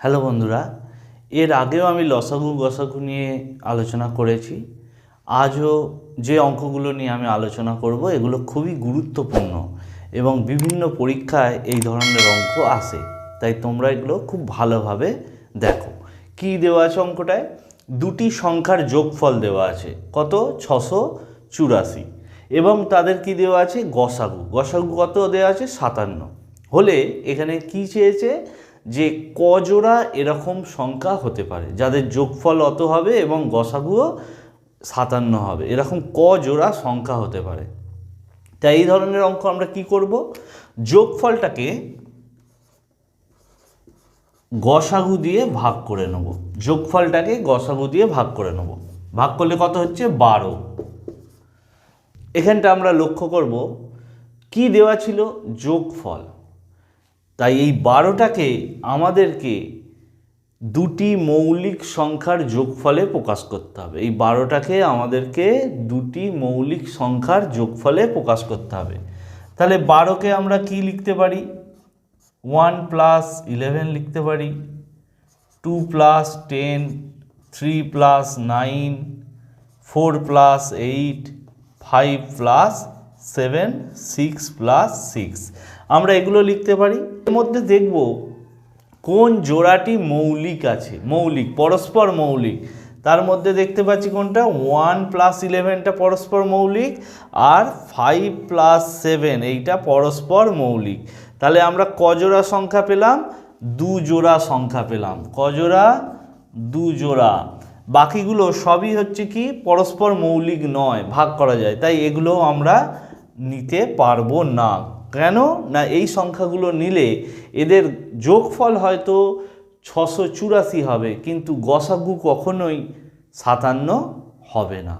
Hello বন্ধুরা, এর আগেও আমি লসাগু গসাগু নিয়ে আলোচনা করেছি। আজও যে অঙ্কগুলো নিয়ে আমি আলোচনা করব, এগুলো খুবই গুরুত্বপূর্ণ এবং বিভিন্ন পরীক্ষায় এই ধরনের অঙ্ক আসে। তাই তোমরা এগুলো খুব ভালোভাবে দেখো। কি দেওয়া আছে অঙ্কটায়? দুটি সংখ্যার যোগফল দেওয়া আছে, কত? ছশো চুরাশি। এবং তাদের কি দেওয়া আছে? গসাগু। গসাগু কত দেওয়া আছে? সাতান্ন। হলে এখানে কি চেয়েছে? যে কজোড়া এরকম সংখ্যা হতে পারে, যাদের যোগফল অত হবে এবং গসাগুও সাতান্ন হবে, এরকম ক জোড়া সংখ্যা হতে পারে। তাই এই ধরনের অঙ্ক আমরা কি করব? যোগফলটাকে গসাগু দিয়ে ভাগ করে নেব। যোগফলটাকে গসাগু দিয়ে ভাগ করে নেব। ভাগ করলে কত হচ্ছে? বারো। এখানটা আমরা লক্ষ্য করব, কি দেওয়া ছিল? যোগফল। তাই এই বারোটাকে আমাদেরকে দুটি মৌলিক সংখ্যার যোগফলে প্রকাশ করতে হবে। এই বারোটাকে আমাদেরকে দুটি মৌলিক সংখ্যার যোগফলে প্রকাশ করতে হবে। তাহলে বারোকে আমরা কি লিখতে পারি? ওয়ান প্লাস ইলেভেন লিখতে পারি। Two plus ten, three plus nine, four plus eight, five plus seven, six plus six. আমরা এগুলো লিখতে পারি। এর মধ্যে দেখব কোন জোড়াটি মৌলিক আছে, মৌলিক, পরস্পর মৌলিক। তার মধ্যে দেখতে পাচ্ছি কোনটা? ওয়ান প্লাস ইলেভেনটা পরস্পর মৌলিক আর ফাইভ প্লাস সেভেন এইটা পরস্পর মৌলিক। তাহলে আমরা কজোড়া সংখ্যা পেলাম? দু জোড়া সংখ্যা পেলাম। কজোড়া দু জোড়া। বাকিগুলো সবই হচ্ছে কি? পরস্পর মৌলিক নয়, ভাগ করা যায়। তাই এগুলো আমরা নিতে পারব না। কেন না এই সংখ্যাগুলো নিলে এদের যোগফল হয়তো ছশো চুরাশি হবে, কিন্তু গসাগু কখনোই সাতান্ন হবে না।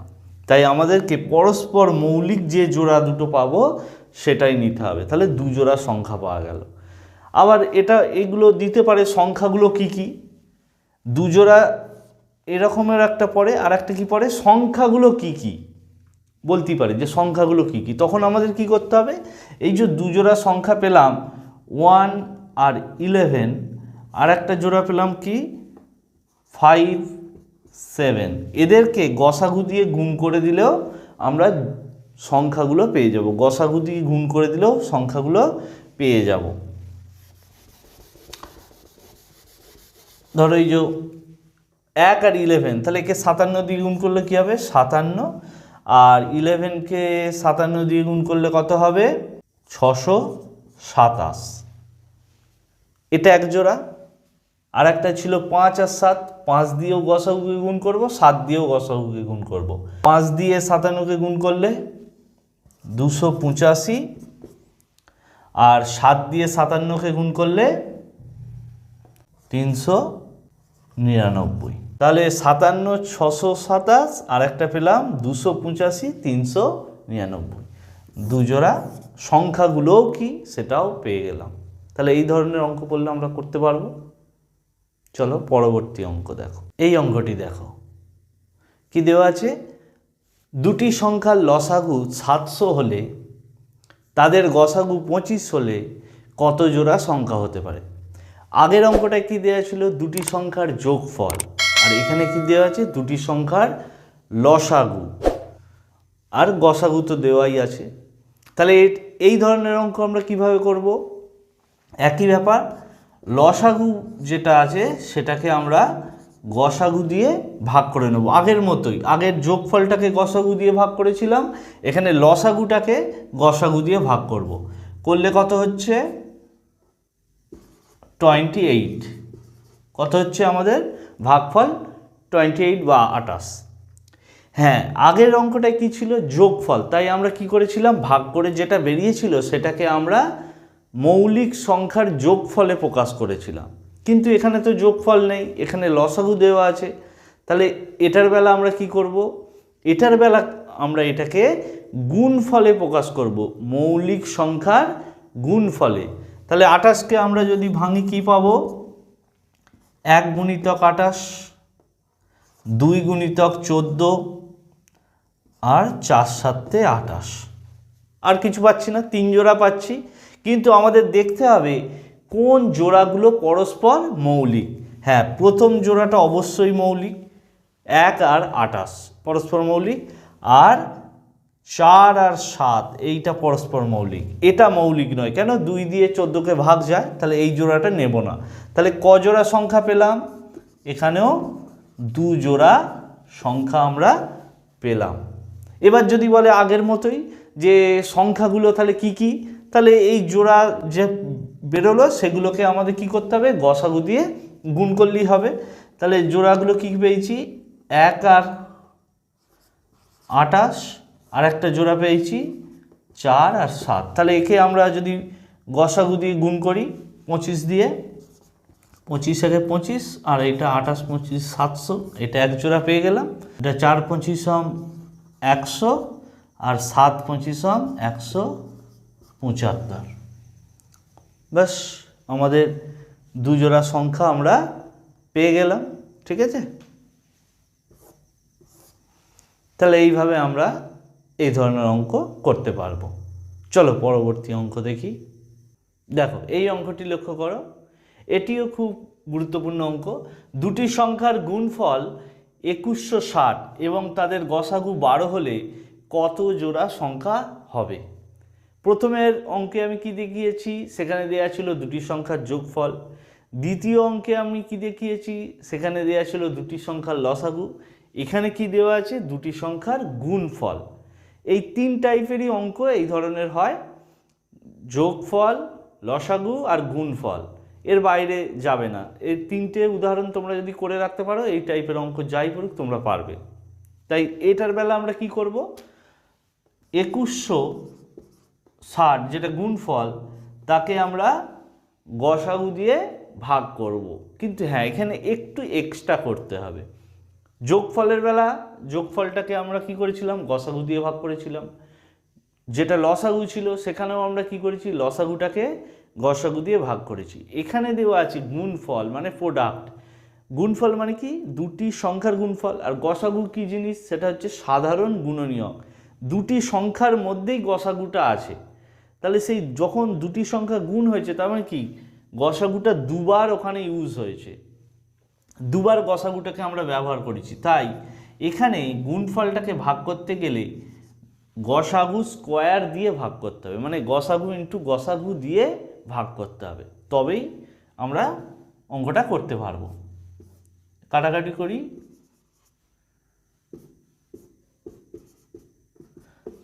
তাই আমাদেরকে পরস্পর মৌলিক যে জোড়া দুটো পাবো, সেটাই নিতে হবে। তাহলে দু জোড়া সংখ্যা পাওয়া গেল। আবার এটা, এগুলো দিতে পারে সংখ্যাগুলো কি কি? দুজোড়া এরকমের একটা পড়ে আর একটা কি পড়ে সংখ্যাগুলো কি কি? বলতেই পারে যে সংখ্যাগুলো কি কি। তখন আমাদের কি করতে হবে? এই যে দুজোড়া সংখ্যা পেলাম ওয়ান আর ইলেভেন আর একটা জোড়া পেলাম কি? ফাইভ সেভেন এদেরকে গসাগু দিয়ে গুণ করে দিলেও আমরা সংখ্যাগুলো পেয়ে যাব। গসাগু দিয়ে গুণ করে দিলেও সংখ্যাগুলো পেয়ে যাব। ধরো এই যে এক আর ইলেভেন তাহলে একে সাতান্ন দিয়ে গুণ করলে কী হবে? সাতান্ন আর ইলেভেনকে সাতান্ন দিয়ে গুণ করলে কত হবে? ছশো সাতাশ। এটা এক জোড়া। আর একটা ছিল পাঁচ আর সাত। পাঁচ দিয়েও গসাগুকে গুণ করব, সাত দিয়েও গসাগুকে গুণ করব। পাঁচ দিয়ে সাতান্নকে গুণ করলে দুশো পঁচাশি। আর সাত দিয়ে সাতান্নকে গুণ করলে তিনশো নিরানব্বই। তাহলে সাতান্ন, ছশো সাতাশ আর একটা পেলাম দুশো পঁচাশি, তিনশো নিরানব্বই। দুজোড়া সংখ্যাগুলোও কি? সেটাও পেয়ে গেলাম। তাহলে এই ধরনের অঙ্ক করলে আমরা করতে পারব। চলো পরবর্তী অঙ্ক দেখো। এই অঙ্কটি দেখো। কি দেওয়া আছে? দুটি সংখ্যার লসাগু সাতশো হলে, তাদের গসাগু পঁচিশ হলে কত জোড়া সংখ্যা হতে পারে? আগের অঙ্কটা কি দেওয়া ছিল? দুটি সংখ্যার যোগফল। আর এখানে কি দেওয়া আছে? দুটি সংখ্যার লসাগু। আর গসাগু তো দেওয়াই আছে। তাহলে এই ধরনের অঙ্ক আমরা কীভাবে করব? একই ব্যাপার, লসাগু যেটা আছে, সেটাকে আমরা গসাগু দিয়ে ভাগ করে নেব। আগের মতোই, আগের যোগফলটাকে গসাগু দিয়ে ভাগ করেছিলাম, এখানে লসাগুটাকে গসাগু দিয়ে ভাগ করব। করলে কত হচ্ছে? Twenty eight. কত হচ্ছে আমাদের? ভাগফল টোয়েন্টি এইট বা আটাশ হ্যাঁ আগের অঙ্কটা কি ছিল? যোগফল। তাই আমরা কি করেছিলাম? ভাগ করে যেটা বেরিয়েছিল সেটাকে আমরা মৌলিক সংখ্যার যোগফলে প্রকাশ করেছিলাম। কিন্তু এখানে তো যোগফল নেই, এখানে লসাগু দেওয়া আছে। তাহলে এটার বেলা আমরা কি করব? এটার বেলা আমরা এটাকে গুণফলে প্রকাশ করব, মৌলিক সংখ্যার গুণফলে। তাহলে আটাশকে আমরা যদি ভাঙি কি পাবো? এক গুণিতক আটাশ দুই গুণিতক চোদ্দ, আর চার সাতে আটাশ আর কিছু পাচ্ছি না, তিন জোড়া পাচ্ছি। কিন্তু আমাদের দেখতে হবে কোন জোড়াগুলো পরস্পর মৌলিক। হ্যাঁ প্রথম জোড়াটা অবশ্যই মৌলিক, এক আর আটাশ পরস্পর মৌলিক, আর চার আর সাত, এইটা পরস্পর মৌলিক। এটা মৌলিক নয়। কেন? দুই দিয়ে চোদ্দোকে ভাগ যায়, তাহলে এই জোড়াটা নেব না। তাহলে ক জোড়া সংখ্যা পেলাম? এখানেও দু জোড়া সংখ্যা আমরা পেলাম। এবার যদি বলে আগের মতোই যে সংখ্যাগুলো তাহলে কি কি? তাহলে এই জোড়া যে বেরোলো সেগুলোকে আমাদের কি করতে হবে? গসাগু দিয়ে গুণ করলেই হবে। তাহলে জোড়াগুলো কি পেয়েছি? এক আর আটাশ আর একটা জোড়া পেয়েছি চার আর সাত। তাহলে একে আমরা যদি গসাগু দিয়ে গুণ করি পঁচিশ দিয়ে পঁচিশ একে পঁচিশ, আর এটা আঠাশ, পঁচিশ, সাতশো, এটা এক জোড়া পেয়ে গেলাম। এটা চার পঁচিশ হম একশো, আর সাত পঁচিশ হম একশো পঁচাত্তর। ব্যাস, আমাদের দু জোড়া সংখ্যা আমরা পেয়ে গেলাম, ঠিক আছে? তাহলে এইভাবে আমরা এই ধরনের অঙ্ক করতে পারব। চলো পরবর্তী অঙ্ক দেখি। দেখো, এই অঙ্কটি লক্ষ্য করো। এটিও খুব গুরুত্বপূর্ণ অঙ্ক। দুটি সংখ্যার গুণফল একুশশো ষাট এবং তাদের গসাগু বারো হলে কত জোড়া সংখ্যা হবে? প্রথমের অঙ্কে আমি কি দেখিয়েছি? সেখানে দেওয়া ছিল দুটি সংখ্যার যোগফল। দ্বিতীয় অঙ্কে আমি কি দেখিয়েছি? সেখানে দেওয়া ছিল দুটি সংখ্যার লসাগু। এখানে কি দেওয়া আছে? দুটি সংখ্যার গুণফল। এই তিন টাইপেরই অঙ্ক এই ধরনের হয়। যোগফল, লসাগু আর গুণফল। এর বাইরে যাবে না। এই তিনটে উদাহরণ তোমরা যদি করে রাখতে পারো, এই টাইপের অঙ্ক যাই পড়ুক তোমরা পারবে। তাই এটার বেলা আমরা কি করব? একুশশো ষাট যেটা গুণফল, তাকে আমরা গসাগু দিয়ে ভাগ করব। কিন্তু হ্যাঁ এখানে একটু এক্সট্রা করতে হবে। যোগফলের বেলা, যোগফলটাকে আমরা কি করেছিলাম? গসাগু দিয়ে ভাগ করেছিলাম। যেটা লসাগু ছিল, সেখানেও আমরা কি করেছি? লসাগুটাকে গসাগু দিয়ে ভাগ করেছি। এখানে দেওয়া আছে গুণফল মানে প্রোডাক্ট গুণফল মানে কি? দুটি সংখ্যার গুণফল। আর গসাগু কি জিনিস? সেটা হচ্ছে সাধারণ গুণনীয়ক। দুটি সংখ্যার মধ্যেই গসাগুটা আছে। তাহলে সেই যখন দুটি সংখ্যা গুণ হয়েছে, তার মানে কি? গসাগুটা দুবার ওখানে ইউজ হয়েছে। দুবার গসাগুটাকে আমরা ব্যবহার করেছি। তাই এখানে গুণফলটাকে ভাগ করতে গেলে গসাগু স্কোয়ার দিয়ে ভাগ করতে হবে। মানে গসাগু ইন্টু গসাগু দিয়ে ভাগ করতে হবে। তবেই আমরা অঙ্কটা করতে পারব। কাটাকাটি করি।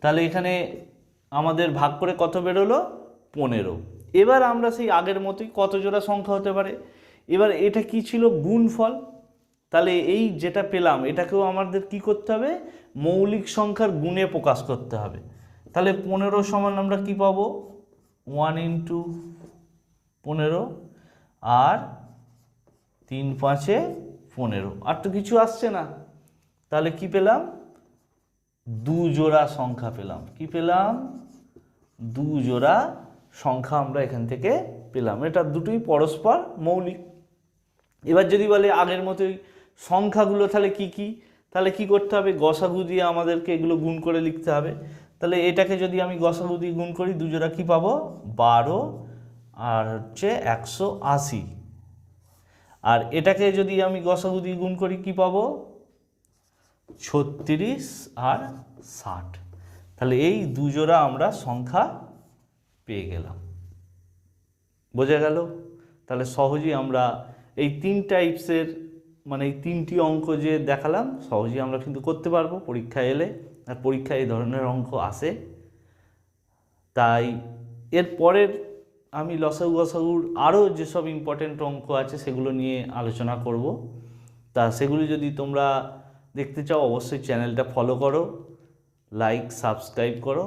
তাহলে এখানে আমাদের ভাগ করে কত বেরোলো? পনেরো। এবার আমরা সেই আগের মতোই কত জোড়া সংখ্যা হতে পারে? এবার এটা কি ছিল গুণফল? তাহলে এই যেটা পেলাম, এটাকেও আমাদের কি করতে হবে? মৌলিক সংখ্যার গুণে প্রকাশ করতে হবে। তাহলে পনেরো সমান আমরা কি পাবো? ওয়ান ইন্টু পনেরো আর তিন পাঁচে পনেরো। আর তো কিছু আসছে না। তাহলে কি পেলাম? দু জোড়া সংখ্যা পেলাম। কি পেলাম? দু জোড়া সংখ্যা আমরা এখান থেকে পেলাম। এটা দুটোই পরস্পর মৌলিক। এবার যদি বলে আগের মতোই সংখ্যাগুলো তাহলে কি কি? তাহলে কি করতে হবে? গসাগু দিয়ে আমাদেরকে এগুলো গুণ করে লিখতে হবে। তাহলে এটাকে যদি আমি গসাগু দিয়ে গুণ করি, দুজোড়া কি পাবো? বারো আর হচ্ছে একশো আশি। আর এটাকে যদি আমি গসাগু দিয়ে গুণ করি, কি পাবো? ছত্রিশ আর ষাট। তাহলে এই দুজোড়া আমরা সংখ্যা পেয়ে গেলাম। বোঝা গেল? তাহলে সহজেই আমরা এই তিন টাইপসের মানে এই তিনটি অঙ্ক যে দেখালাম, সহজেই আমরা কিন্তু করতে পারব পরীক্ষায় এলে। আর পরীক্ষায় এই ধরনের অঙ্ক আসে তাই এর পরের আমি লসাগু গসাগুর আরও যেসব ইম্পর্টেন্ট অঙ্ক আছে সেগুলো নিয়ে আলোচনা করব। তা সেগুলি যদি তোমরা দেখতে চাও, অবশ্যই চ্যানেলটা ফলো করো লাইক সাবস্ক্রাইব করো।